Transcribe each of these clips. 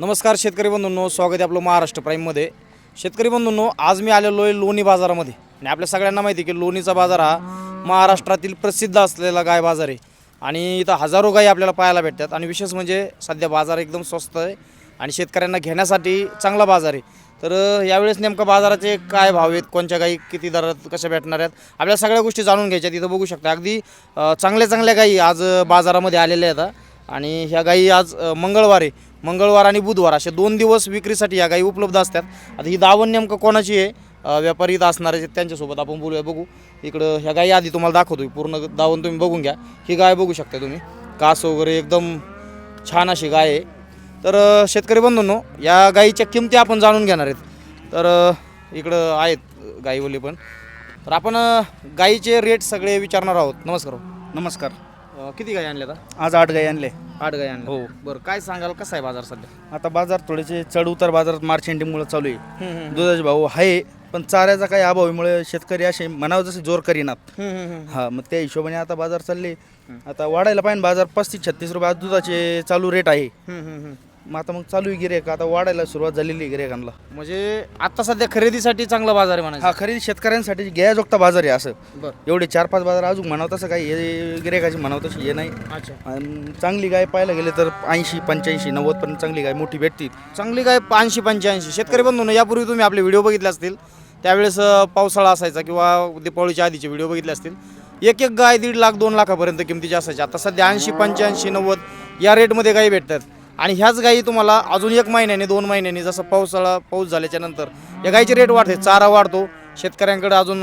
नमस्कार शेतकरी बंधूंनो स्वागत आहे आपलं महाराष्ट्र प्राईममध्ये शेतकरी बंधूंनो आज मी आलेलो आहे लोणी बाजारामध्ये. आणि आपल्या सगळ्यांना माहिती आहे की लोणीचा बाजार हा महाराष्ट्रातील प्रसिद्ध असलेला गाय बाजार आहे. आणि इथं हजारो गायी आपल्याला पाहायला भेटतात. आणि विशेष म्हणजे सध्या बाजार एकदम स्वस्त आहे. आणि शेतकऱ्यांना घेण्यासाठी चांगला बाजार आहे. तर यावेळेस नेमकं बाजाराचे काय भाव आहेत? कोणत्या गाई किती दरात कशा भेटणार आहेत? आपल्या सगळ्या गोष्टी जाणून घ्यायच्या तिथं बघू शकता. अगदी चांगल्या चांगल्या गायी आज बाजारामध्ये आलेल्या आहेत. आणि ह्या गायी आज मंगळवारी मंगळवार आहे. मंगळवार आणि बुधवार असे दोन दिवस विक्रीसाठी या गायी उपलब्ध असतात. आता ही दावण नेमकं कोणाची आहे? व्यापारी इथं असणारे त्यांच्यासोबत आपण बोलूया. बघू. इकडं ह्या गायी आधी तुम्हाला दाखवतो. पूर्ण दावण तुम्ही बघून घ्या. ही गाय बघू शकता तुम्ही. कास वगैरे एकदम छान अशी गाय आहे. तर शेतकरी बंधूंनो या गाईच्या किमती आपण जाणून घेणार आहेत. तर इकडं आहेत गाईवली पण. तर आपण गाईचे रेट सगळे विचारणार आहोत. नमस्कार नमस्कार. अ, किती गायी आणल्या आता आज आठ गाई आणले. आठ गायी आणल्या हो. बरं काय सांगाल कसा आहे बाजार सध्या? आता बाजार थोडेसे चढ उतार बाजारात मार्च एंडिंगमुळे चालू आहे. दुधाचे भाव आहे पण चाऱ्याचा काही अभावामुळे शेतकरी असे मनावर जसे जोर करीनात. हा मग त्या हिशोबाने आता बाजार चालले. आता वाढायला पाहिजे बाजार पस्तीस छत्तीस रुपये. आज दुधाचे चालू रेट आहे. मग आता मग चालू आहे गिरेक आता वाढायला सुरुवात झालेली आहे गिरेकांना म्हणजे आता सध्या खरेदीसाठी चांगला बाजार आहे म्हणायचं. हा खरेदी शेतकऱ्यांसाठी घ्यायजोगता बाजार आहे असं. बरं. एवढे चार पाच बाजार अजून म्हणावं तसं काही हे गिरेकाची म्हणावं तशी हे नाही. अच्छा. अन चांगली गाय पाहायला गेले तर ऐंशी पंच्याऐंशी नव्वद पर्यंत चांगली गाय मोठी भेटतील. चांगली काय ऐंशी पंच्याऐंशी. शेतकरी बंधून यापूर्वी तुम्ही आपले व्हिडिओ बघितले असतील. त्यावेळेस अ, पावसाळा असायचा किंवा दीपावलीच्या आधीचे व्हिडिओ बघितले असतील. एक एक गाय दीड लाख दोन लाखापर्यंत किमतीचे असायचे आता सध्या ऐंशी पंच्याऐंशी नव्वद या रेटमध्ये गायी भेटतात. आणि ह्याच गायी तुम्हाला अजून एक महिन्याने दोन महिन्याने जसं पावसाळा पाऊस झाल्याच्यानंतर या गायीचे रेट वाढते. चारा वाढतो. शेतकऱ्यांकडे अजून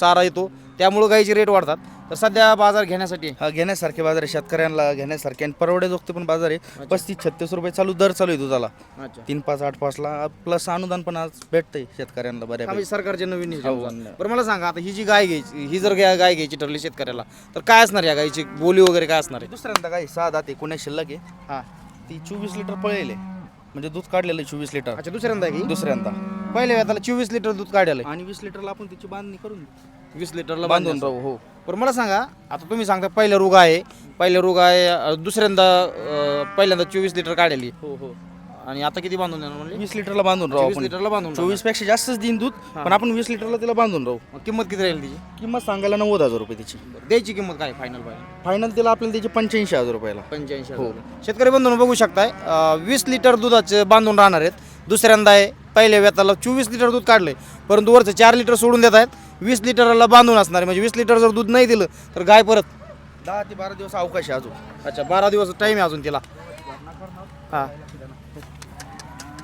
चारा येतो. त्यामुळं गायीचे रेट वाढतात. तर सध्या बाजार घेण्यासाठी? घेण्यासारखे बाजार आहे. शेतकऱ्यांना घेण्यासारखे आणि परवडे जोगते पण बाजार आहे. पस्तीस छत्तीस रुपये चालू दर चालू आहे दुधाला. अच्छा. तीन पाच आठ पाचला प्लस अनुदान पण आज भेटतंय शेतकऱ्यांना बऱ्यापैकी. सरकारचे नवीन हो. बरं मला सांगा आता ही जी गाय घ्यायची ही जर गाय घ्यायची ठरली शेतकऱ्याला तर काय असणार या गायची? बोली वगैरे काय असणार आहे? दुसऱ्यांदा काय सहा दाते कोण्या शिल्लक आहे? हा. ती चोवीस लिटर पळेल म्हणजे दूध काढलेलं आहे चोवीस लिटर. अच्छा दुसऱ्यांदा आहे की? दुसऱ्यांदा. पहिल्या वेळाला चोवीस लिटर दूध काढलेलं आणि वीस लिटरला आपण त्याची बांधणी करून वीस लिटरला बांधून राहू हो. बरं मला सांगा आता तुम्ही सांगता पहिला रुग आहे पहिला रुग आहे अं, दुसऱ्यांदा अं, पहिल्यांदा चोवीस लिटर काढलेली हो हो. आणि आता किती बांधून देणार म्हणजे वीस लिटरला बांधून राहू आपण. लिटरला बांधून चोवीसपेक्षा जास्तच देईन दूध पण आपण वीस लिटरला तिला बांधून राहू. मग किंमत किती राहील तिची किंमत सांगायला नव्वद हजार रुपये तिची द्यायची किंमत काय फायनल पाहिजे फायनल तिला आपल्याला त्याची पंच्याऐंशी हजार रुपयाला. पंच्याऐंशी हो. शेतकरी बंधून बघू शकताय अं, वीस लिटर दुधाचे बांधून राहणार आहेत. दुसऱ्यांदा आहे पहिल्या व्यताला चोवीस लिटर दूध काढलंय परंतु वरचं चार लिटर सोडून देत आहेत. वीस लिटरला बांधून असणार आहे. म्हणजे वीस लिटर जर दूध नाही दिलं तर गाय परत दहा ते बारा दिवस अवकाश आहे अजून. अच्छा बारा दिवस टाईम आहे अजून तिला. हां.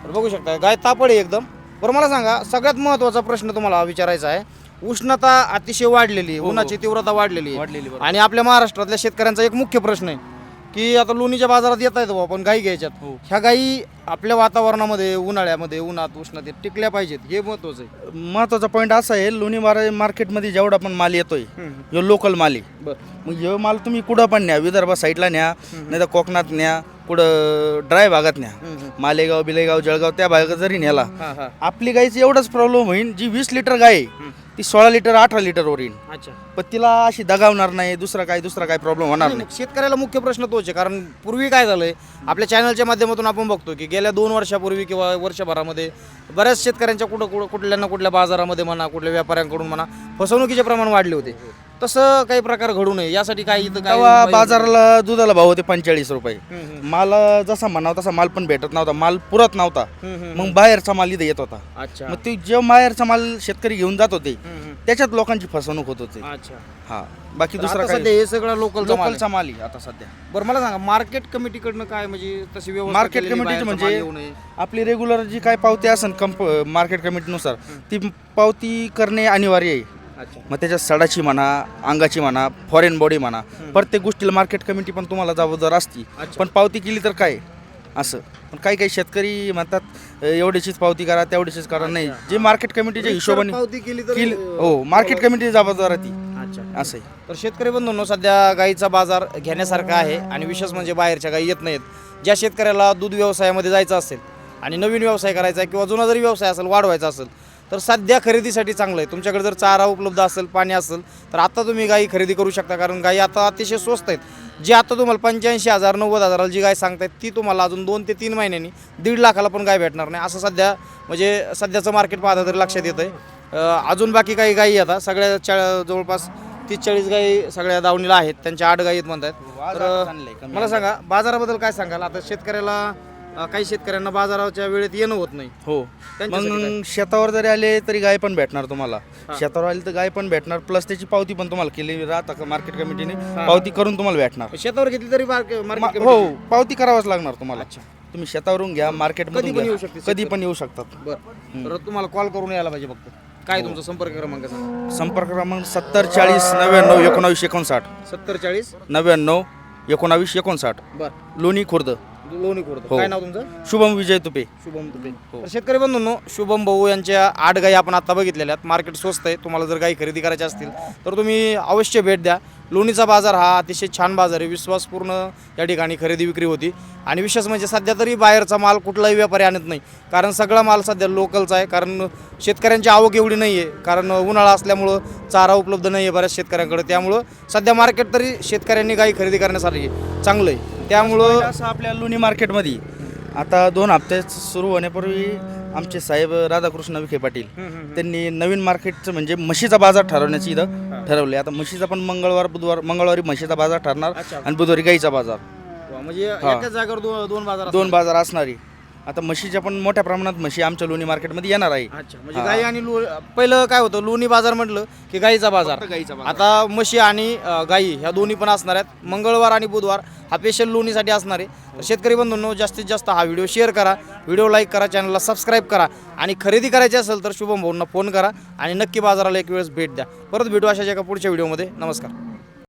तर बघू शकता गाय तापड आहे एकदम. बरं मला सांगा सगळ्यात महत्त्वाचा प्रश्न तुम्हाला विचारायचा आहे. उष्णता अतिशय वाढलेली आहे उन्हाची तीव्रता वाढलेली आहे. वाढलेली बरोबर. आणि आपल्या महाराष्ट्रातल्या शेतकऱ्यांचा एक मुख्य प्रश्न आहे की आता लोणीच्या बाजारात येत आहेत आपण गाई घ्यायच्यात. हो. ह्या गाई आपल्या वातावरणामध्ये उन्हाळ्यामध्ये उन्हात उष्णतेत टिकल्या पाहिजेत. हे महत्वाचं आहे. महत्त्वाचा पॉईंट असा आहे लोणी मारा मार्केटमध्ये जेवढा पण माल येतोय ह्यो लोकल माल आहे. बरं. मग ह्यो माल तुम्ही कुठं पण न्या विदर्भ साईडला न्या नाही तर कोकणात न्या कुठं ड्राय भागात न्या. मालेगाव बिलेगाव जळगाव त्या भागात जरी नेला हां हां आपली गाईची एवढाच प्रॉब्लेम होईल जी वीस लिटर गाय आहे, ती सोळा लिटर अठरा लिटरवर येईल अच्छा. पण तिला अशी दगावणार नाही दुसरा काय दुसरा काय प्रॉब्लेम होणार नाही नाही, शेतकऱ्याला मुख्य प्रश्न तोच आहे कारण पूर्वी काय झालंय आपल्या चॅनलच्या माध्यमातून आपण बघतो की गेल्या दोन वर्षापूर्वी किंवा वर्षभरामध्ये बऱ्याच शेतकऱ्यांच्या कुठं कुठं कुठल्या ना कुठल्या बाजारामध्ये म्हणा कुठल्या व्यापाऱ्यांकडून म्हणा फसवणुकीचे प्रमाण वाढले होते. तसं काही प्रकार घडू नये. यासाठी काय इथं तेव्हा बाजाराला दुधाला भाव होते पंचेचाळीस रुपये. हम्म, माल जसा म्हणावा तसा माल पण भेटत नव्हता. माल पुरत नव्हता. हम्म, हम्म. मग बाहेरचा माल इथे येत होता. अच्छा. मग ते जेव्हा बाहेरचा माल शेतकरी घेऊन जात होते हम्म, हम्म. त्याच्यात लोकांची फसवणूक होत होती. अच्छा. हा. बाकी तर दुसरा आता सध्या हे सगळं लोकलचं माल लोकलचा माल आहे आता सध्या. बरं मला सांगा मार्केट कमिटीकडनं काय म्हणजे तशी व्यवस्था केलेली बाहेरचा माल म्हणजे येऊ नये? आपली रेग्युलर जी काय पावती असेल कंप मार्केट कमिटीनुसार ती पावती करणे अनिवार्य आहे. मग त्याच्यात सडाची म्हणा अंगाची म्हणा फॉरेन बॉडी म्हणा प्रत्येक गोष्टीला मार्केट कमिटी पण तुम्हाला जबाबदार असती. पण पावती केली तर काय? असं. पण काही काही शेतकरी म्हणतात "अ, एवढीचीच पावती करा तेवढीचीच करा. नाही. जे मार्केट कमिटीच्या हिशोबाने पावती केली तर केली हो. मार्केट कमिटी जबाबदार आहे ती. असं आहे. तर शेतकरी बंधूंनो सध्या गाईचा बाजार घेण्यासारखा आहे आणि विशेष म्हणजे बाहेरच्या गाई येत नाहीत. ज्या शेतकऱ्याला दूध व्यवसायामध्ये जायचं असेल आणि नवीन व्यवसाय करायचा आहे किंवा जुना जरी व्यवसाय असेल वाढवायचा असेल तर सध्या खरेदीसाठी चांगलं आहे. तुमच्याकडे जर चारा उपलब्ध असेल पाणी असेल तर आता तुम्ही गाई खरेदी करू शकता. कारण गाई आता अतिशय स्वस्त आहेत. जी आता तुम्हाला पंच्याऐंशी हजार नव्वद हजाराला जी गाय सांगतायत ती तुम्हाला अजून दोन ते तीन महिन्यांनी दीड लाखाला पण गाय भेटणार नाही. असं सध्या म्हणजे सध्याचं मार्केट पाहता तरी लक्षात येतं आहे अजून बाकी काही गायी आता. सगळ्या चा जवळपास तीस चाळीस गायी सगळ्या दावणीला आहेत. त्यांच्या आठ गायी आहेत म्हणतात तर मला सांगा बाजाराबद्दल काय सांगाल? आता शेतकऱ्याला अ, काही शेतकऱ्यांना बाजाराच्या वेळेत येणं होत नाही. हो. त्यांच्यासाठी? मग शेतावर जरी आले तरी गाय पण भेटणार तुम्हाला. शेतावर आले तर गाय पण भेटणार प्लस त्याची पावती पण तुम्हाला केली राहता का मार्केट कमिटीने पावती करून तुम्हाला भेटणार. शेतावर घेतली तरी मार्केट मा- मार्केट हो पावती करावाच लागणार तुम्हाला. तुम्ही शेतावरून घ्या मार्केट कधी पण येऊ शकते कधी पण येऊ शकतात. बरं. तर तुम्हाला कॉल करून यायला पाहिजे फक्त. काय तुमचा संपर्क क्रमांक सांगा. संपर्क क्रमांक सत्तर चाळीस नव्याण्णव एकोणावीस एकोणसाठ. सत्तर चाळीस? नव्याण्णव एकोणावीस एकोणसाठ. बरं. लोणी खुर्द. लोणी खोडद हो. काय नाव तुमचं? शुभम विजय तुपे. शुभम तुपे. तर शेतकरी बंधूंनो शुभम भाऊ यांच्या आठ गायी आपण आता बघितलेल्या आहेत. मार्केट स्वस्त आहे. तुम्हाला जर गायी खरेदी करायच्या असतील तर तुम्ही अवश्य भेट द्या. लोणीचा बाजार हा अतिशय छान बाजार आहे. विश्वासपूर्ण या ठिकाणी खरेदी विक्री होती. आणि विशेष म्हणजे सध्या तरी बाहेरचा माल कुठलाही व्यापारी आणत नाही. कारण सगळा माल सध्या लोकलचा आहे. कारण शेतकऱ्यांची आवक एवढी नाही आहे कारण उन्हाळा असल्यामुळं चारा उपलब्ध नाही आहे बऱ्याच शेतकऱ्यांकडे. त्यामुळं सध्या मार्केट तरी शेतकऱ्यांनी गायी खरेदी करण्यासाठी चांगलं आहे. त्यामुळं असं आपल्या लोणी मार्केटमध्ये. आता दोन हप्ते सुरू होण्यापूर्वी आमचे साहेब राधाकृष्ण विखे पाटील त्यांनी नवीन मार्केटचं म्हणजे म्हशीचा बाजार ठरवण्याची इथं ठरवले. आता म्हशीचा पण मंगळवार बुधवार मंगळवारी म्हशीचा बाजार ठरणार. आणि बुधवारी गाईचा बाजार. म्हणजे एकाच जागेवर दो- दोन बाजार दोन बाजार असणारी. आता म्हशीच्या पण मोठ्या प्रमाणात म्हशी आमच्या लोणी मार्केटमध्ये येणार आहे. अच्छा म्हणजे गाई आणि लो पहिलं काय होतं लोणी बाजार म्हटलं की गाईचा बाजार. फक्त गाईचा बाजार. आता म्हशी आणि अ, गाई ह्या दोन्ही पण असणार आहेत. मंगळवार आणि बुधवार हा स्पेशल लोणीसाठी असणार आहे. तर शेतकरी बंधूंनो जास्तीत जास्त हा व्हिडिओ शेअर करा व्हिडिओ लाईक करा चॅनलला सबस्क्राईब करा आणि खरेदी करायची असेल तर शुभम भाऊंना फोन करा आणि नक्की बाजाराला एक वेळेस भेट द्या. परत भेटू अशाच एका पुढच्या व्हिडिओमध्ये नमस्कार.